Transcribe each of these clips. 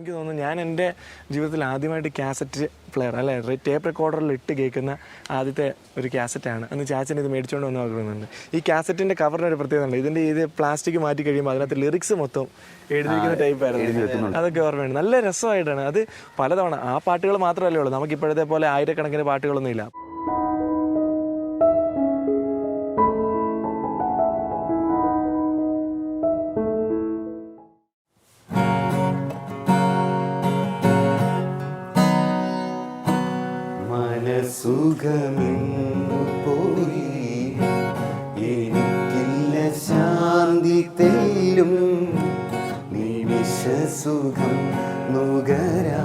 എനിക്ക് തോന്നുന്നു ഞാൻ എന്റെ ജീവിതത്തിൽ ആദ്യമായിട്ട് കാസറ്റ് പ്ലെയർ അല്ലെ? ടേപ്പ് റെക്കോർഡറിൽ ഇട്ട് കേൾക്കുന്ന ആദ്യത്തെ ഒരു കാസറ്റാണ് അന്ന് ചാച്ചൻ ഇത് മേടിച്ചുകൊണ്ട് വന്ന് നോക്കുന്നുണ്ട് ഈ കാസറ്റിന്റെ കവറിന് ഒരു പ്രത്യേകത ഉണ്ട്. ഇതിന്റെ ഇത് പ്ലാസ്റ്റിക് മാറ്റി കഴിയുമ്പോൾ അതിനകത്ത് ലിറിക്സ് മൊത്തം എഴുതിയിരിക്കുന്ന ടൈപ്പ് ആയിരുന്നു. അതൊക്കെ ഓർമ്മയുണ്ട്. നല്ല രസമായിട്ടാണ്. അത് പലതവണ ആ പാട്ടുകൾ മാത്രമല്ലേ ഉള്ളൂ. നമുക്കിപ്പോഴത്തെ പോലെ ആയിരക്കണക്കിന് പാട്ടുകളൊന്നും ഇല്ല. മനസുഖമെന്നു പോയി തെല്ലും നിമിഷസുഖം നുകരാ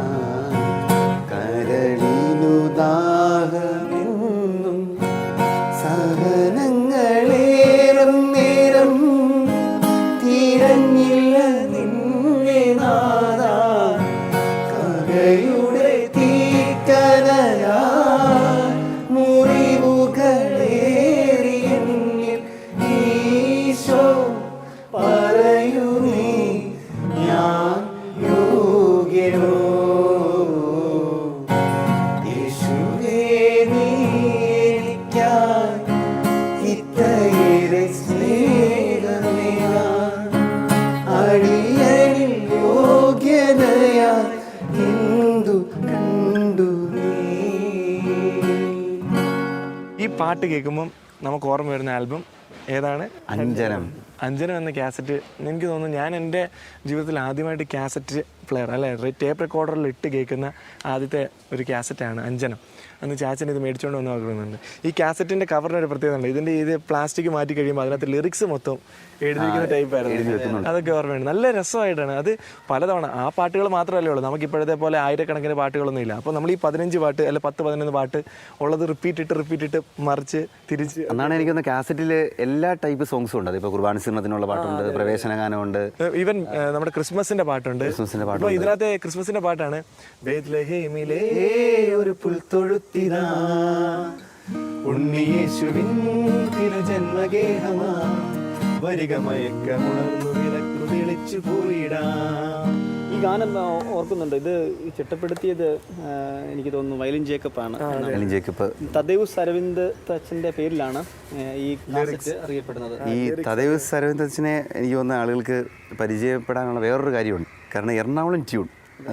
പാട്ട് കേൾക്കുമ്പം നമുക്ക് ഓർമ്മ വരുന്ന ആൽബം ഏതാണ്? അഞ്ജനം. അഞ്ജനം എന്ന കാസറ്റ്. എനിക്ക് തോന്നുന്നു ഞാൻ എന്റെ ജീവിതത്തിൽ ആദ്യമായിട്ട് കാസറ്റ് പ്ലെയർ അല്ലെ? ടേപ്പ് റെക്കോർഡറിൽ ഇട്ട് കേൾക്കുന്ന ആദ്യത്തെ ഒരു കാസറ്റാണ് അഞ്ജനം. അന്ന് ചാച്ചൻ ഇത് മേടിച്ചുകൊണ്ട് വന്ന് നോക്കുന്നുണ്ട് ഈ കാസറ്റിന്റെ കവറിന് ഒരു പ്രത്യേകത ഉണ്ട്. ഇതിന്റെ ഇത് പ്ലാസ്റ്റിക് മാറ്റി കഴിയുമ്പോൾ അതിനകത്ത് ലിറിക്സ് മൊത്തം എഴുതിയിരിക്കുന്ന ടൈപ്പ് ആയിരുന്നു. അതൊക്കെ ഓർമ്മയുണ്ട്. നല്ല രസമായിട്ടാണ്. അത് പലതവണ ആ പാട്ടുകൾ മാത്രമല്ലേ ഉള്ളൂ. നമുക്ക് ഇപ്പോഴത്തെ പോലെ ആയിരക്കണക്കിന് പാട്ടുകളൊന്നും ഇല്ല. അപ്പോൾ നമ്മൾ ഈ പതിനഞ്ച് പാട്ട് അല്ലെ പത്ത് പതിനൊന്ന് പാട്ട് ഉള്ളത് റിപ്പീറ്റ് ഇട്ട് റിപ്പീറ്റ് ഇട്ട് മറിച്ച് തിരിച്ച് എന്നാണ് എനിക്കൊന്ന് കാസറ്റിൽ എല്ലാ ടൈപ്പ് സോങ്സും ഉണ്ട്. അതിപ്പോൾ കുർബാന സിനിമത്തിനുള്ള പാട്ടുണ്ട് പ്രവേശന ഗാനമുണ്ട് ഈവൻ നമ്മുടെ ക്രിസ്മസിന്റെ പാട്ടുണ്ട്. ക്രിസ്മസിന്റെ ഇപ്പൊ ഇതിനകത്തെ ക്രിസ്മസിന്റെ പാട്ടാണ്. ഒരു പുൽത്തൊഴുത്തിതാ ഉണ്ണിയേശുവിൻ തിരുജന്മഗേഹമാ. വരിക മയക്കമുണർന്നു വിളക്കു വിളിച്ചു പോയിടാം ഈ ഗാനം ഓർക്കുന്നുണ്ട്? ഇത് ചിട്ടപ്പെടുത്തിയത് എനിക്ക് തോന്നുന്നു വയലിൻ ജേക്കബ് ആണ്. ജേക്കബ്. തദേവ് അരവിന്ദ് തച്ചന്റെ പേരിലാണ് ഈ അറിയപ്പെടുന്നത്. ഈ തദൈവ് സരവിന്ദച്ചനെ എനിക്ക് തോന്നുന്ന ആളുകൾക്ക് പരിചയപ്പെടാനുള്ള വേറൊരു കാര്യമുണ്ട്. കാരണം എറണാകുളം ട്യൂൺ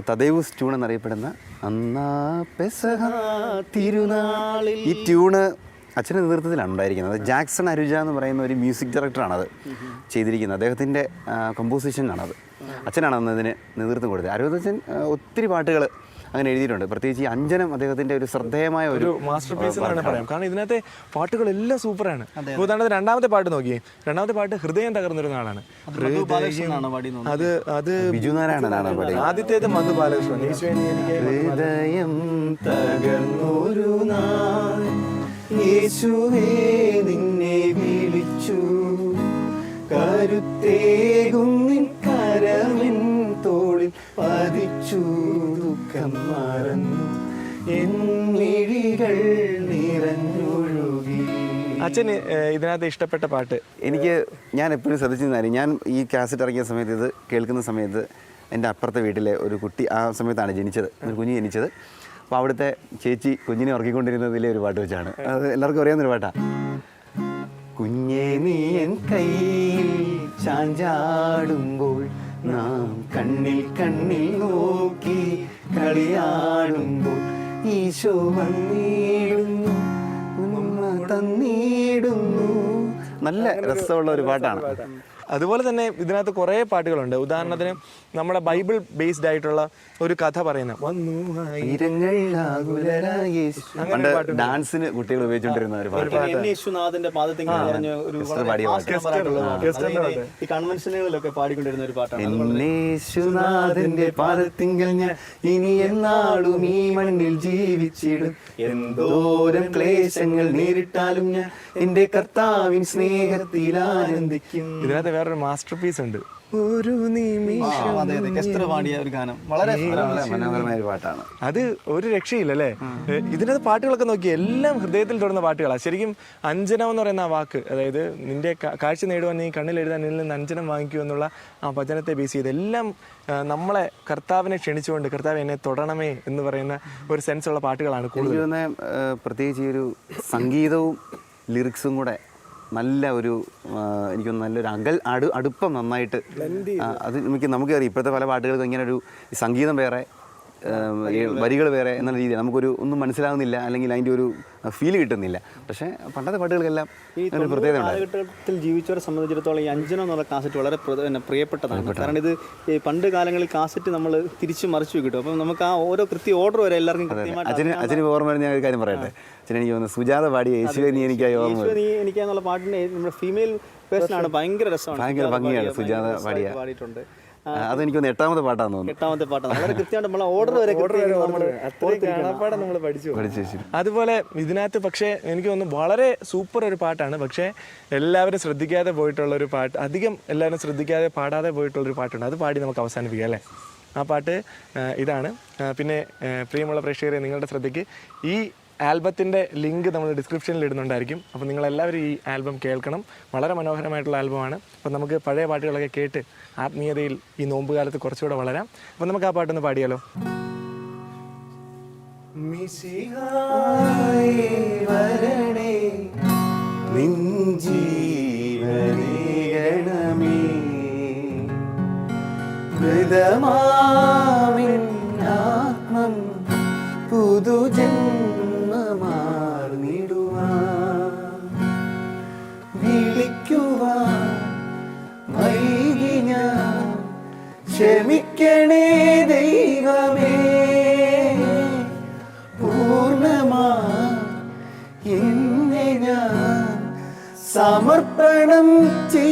തദൈവസ് ട്യൂൺ എന്നറിയപ്പെടുന്ന അന്നാ പെസഹ തിരുനാളിൽ. ഈ ട്യൂണ് അച്ഛന്റെ നേതൃത്വത്തിലാണ് ഉണ്ടായിരിക്കുന്നത്. ജാക്സൺ അരുജ എന്ന് പറയുന്ന ഒരു മ്യൂസിക് ഡയറക്ടറാണ് അത് ചെയ്തിരിക്കുന്നത്. അദ്ദേഹത്തിന്റെ കമ്പോസിഷനാണത് അച്ഛനാണ് അന്ന് ഇതിന് നേതൃത്വം കൊടുത്തത്. അരുവത്തച്ഛൻ ഒത്തിരി പാട്ടുകൾ അങ്ങനെ എഴുതിയിട്ടുണ്ട്. പ്രത്യേകിച്ച് ഈ അഞ്ജനം അദ്ദേഹത്തിന്റെ ഒരു ശ്രദ്ധേയമായ ഒരു മാസ്റ്റർ പീസ് എന്ന് പറയാം. കാരണം ഇതിനകത്തെ പാട്ടുകളെല്ലാം സൂപ്പറാണ്. ആണ് ഉദാഹരണത്തിന് രണ്ടാമത്തെ പാട്ട് നോക്കിയേ. രണ്ടാമത്തെ പാട്ട് ഹൃദയം തകർന്നൊരു നാളാണ്. അത് അത് ബിജു നാരായണനാണ് പാടി ആദ്യത്തേത് മധു ബാലകൃഷ്ണൻ. ഹൃദയം തകർന്നൊരു നാൾ യേശുവേ. മിഴികൾ നിറഞ്ഞൊഴുകി. അച്ഛന് ഇതിനകത്ത് ഇഷ്ടപ്പെട്ട പാട്ട്? എനിക്ക് ഞാൻ എപ്പോഴും ശ്രദ്ധിച്ചിരുന്നാലും ഞാൻ ഈ കാസറ്റ് ഇറങ്ങിയ സമയത്ത് ഇത് കേൾക്കുന്ന സമയത്ത് എന്റെ അപ്പുറത്തെ വീട്ടിലെ ഒരു കുട്ടി ആ സമയത്താണ് ജനിച്ചത് ഒരു കുഞ്ഞ് ജനിച്ചത്. അപ്പോൾ അവിടുത്തെ ചേച്ചി കുഞ്ഞിനെ ഉറക്കിക്കൊണ്ടിരുന്നതിലെ ഒരു പാട്ട് വെച്ചാണ്. അത് എല്ലാവർക്കും അറിയാവുന്നൊരു പാട്ടാണ് കുഞ്ഞേ നീ എൻ കയ്യിൽ ചാഞ്ചാടുമ്പോൾ നാം കണ്ണിൽ കണ്ണിൽ നോക്കി കളിയാടുമ്പോൾ ഈശോ വന്നിടുന്നു. ഉമ്മ തന്നിടുന്നു. നല്ല രസമുള്ള ഒരു പാട്ടാണ്. അതുപോലെ തന്നെ ഇതിനകത്ത് കുറേ പാട്ടുകളുണ്ട്. ഉദാഹരണത്തിന് നമ്മുടെ ബൈബിൾ ബേസ്ഡ് ആയിട്ടുള്ള ഒരു കഥ പറയുന്ന. ഡാൻസിന് കുട്ടികൾ ഉപയോഗിച്ചുകൊണ്ടിരുന്ന ഒരു പാട്ട്. കൺവെൻഷനുകളിലൊക്കെ പാടിക്കൊണ്ടിരുന്ന ഒരു പാട്ടാണ്. പാദത്തിങ്കൽ ഞാൻ ഇനി എന്നാളും ഈ മണ്ണിൽ ജീവിച്ചിടും. എന്തോരം ക്ലേശങ്ങൾ നേരിട്ടാലും ഞാൻ എന്റെ കർത്താവിൻ സ്നേഹത്തിൽ ആനന്ദിക്കും ഇതിനകത്ത് വേറൊരു മാസ്റ്റർ പീസ് ഉണ്ട്. ഒരു നിമിഷം പാടിയ ഒരു ഗാനം. വളരെ വളരെ മനോഹരമായ ഒരു പാട്ടാണ്. അത് ഒരു രക്ഷയില്ല അല്ലേ ഇതിനകത്ത് പാട്ടുകളൊക്കെ നോക്കി എല്ലാം ഹൃദയത്തിൽ തൊടുന്ന പാട്ടുകളാണ് ശരിക്കും അഞ്ജനം എന്ന് പറയുന്ന ആ വാക്ക് അതായത് നിന്റെ കാഴ്ച നേടുവാൻ നീ കണ്ണിൽ എഴുതാൻ നിന്നിൽ നിന്ന് അഞ്ജനം വാങ്ങിക്കൂ എന്നുള്ള ആ വചനത്തെ ബേസ് ചെയ്ത് എല്ലാം നമ്മളെ കർത്താവിനെ ക്ഷണിച്ചുകൊണ്ട് കർത്താവ് എന്നെ തൊടണമേ എന്ന് പറയുന്ന ഒരു സെൻസ് ഉള്ള പാട്ടുകളാണ് കൂടുതൽ പ്രത്യേകിച്ച് ഈ ഒരു സംഗീതവും ലിറിക്സും കൂടെ നല്ല ഒരു എനിക്കൊന്ന് എനിക്ക് നല്ലൊരു അകൽ അടു അടുപ്പം നന്നായിട്ട് അത് നമുക്ക് നമുക്കറിയാം ഇപ്പോഴത്തെ പല പാട്ടുകൾക്കും ഇങ്ങനെ ഒരു സംഗീതം വേറെ വരികൾ വേറെ. എന്ന രീതിയിൽ നമുക്കൊരു ഒന്നും മനസ്സിലാവുന്നില്ല അല്ലെങ്കിൽ അതിന്റെ ഒരു ഫീൽ കിട്ടുന്നില്ല. പക്ഷേ പണ്ടത്തെ പാട്ടുകൾക്കെല്ലാം ഒരു പ്രത്യേകത കാലഘട്ടത്തിൽ ജീവിച്ചവരെ സംബന്ധിച്ചിടത്തോളം ഈ അഞ്ജന എന്നുള്ള കാസറ്റ് വളരെ പ്രിയപ്പെട്ടതാണ്. കാരണം ഇത് ഈ പണ്ട് കാലങ്ങളിൽ കാസറ്റ് നമ്മൾ തിരിച്ചു മറിച്ചു കിട്ടും. അപ്പം നമുക്ക് ആ ഓരോ കൃത്യ ഓർഡർ വരെ എല്ലാവർക്കും അച്ഛന് അച്ഛന് ഓർമ്മ ഞാൻ ഒരു കാര്യം പറയട്ടെ. അച്ഛൻ എനിക്ക് തോന്നുന്നു സുജാത പാടിയ യേശുവെ നീ എനിക്കായി ഓർമ്മ നീ എനിക്കാന്നുള്ള പാട്ടിന് നമ്മുടെ ഫീമെയിൽ പേഴ്സണാണ് ഭയങ്കര രസമാണ്. ഭയങ്കര ഭംഗിയാണ് സുജാത പാടിയ. പാടിയിട്ടുണ്ട്. അതെനിക്ക് എട്ടാമത്തെ പാട്ടാന്ന് തോന്നുന്നു. എട്ടാമത്തെ പാട്ടാണ്. വളരെ കൃത്യമായിട്ട് നമ്മളെ ഓർഡർ വരെ നമ്മൾ പഠിച്ചു അതുപോലെ ഇതിനകത്ത് പക്ഷേ എനിക്ക് തോന്നുന്നു വളരെ സൂപ്പർ ഒരു പാട്ടാണ്. പക്ഷേ എല്ലാവരും ശ്രദ്ധിക്കാതെ പോയിട്ടുള്ള ഒരു പാട്ട് അധികം എല്ലാവരും ശ്രദ്ധിക്കാതെ പാടാതെ പോയിട്ടുള്ള ഒരു പാട്ടുണ്ട്. അത് പാടി നമുക്ക് അവസാനിപ്പിക്കാം അല്ലേ? ആ പാട്ട് ഇതാണ്. പിന്നെ പ്രിയമുള്ള പ്രേക്ഷകരെ നിങ്ങളുടെ ശ്രദ്ധയ്ക്ക് ഈ ആൽബത്തിന്റെ ലിങ്ക് നമ്മൾ ഡിസ്ക്രിപ്ഷനിൽ ഇടുന്നുണ്ടായിരിക്കും. അപ്പോൾ നിങ്ങളെല്ലാവരും ഈ ആൽബം കേൾക്കണം. വളരെ മനോഹരമായിട്ടുള്ള ആൽബമാണ്. അപ്പോൾ നമുക്ക് പഴയ പാട്ടുകളൊക്കെ കേട്ട് ആത്മീയതയിൽ ഈ നോമ്പ് കാലത്ത് കുറച്ചുകൂടെ വളരാം. അപ്പോൾ നമുക്ക് ആ പാട്ടൊന്ന് പാടിയാലോ? വരണേ ആത്മം പുതുജന്മ ക്ഷമിക്കണേ ദൈവമേ. പൂർണമാ എന്നെ ഞാൻ സമർപ്പണം ചെയ്യ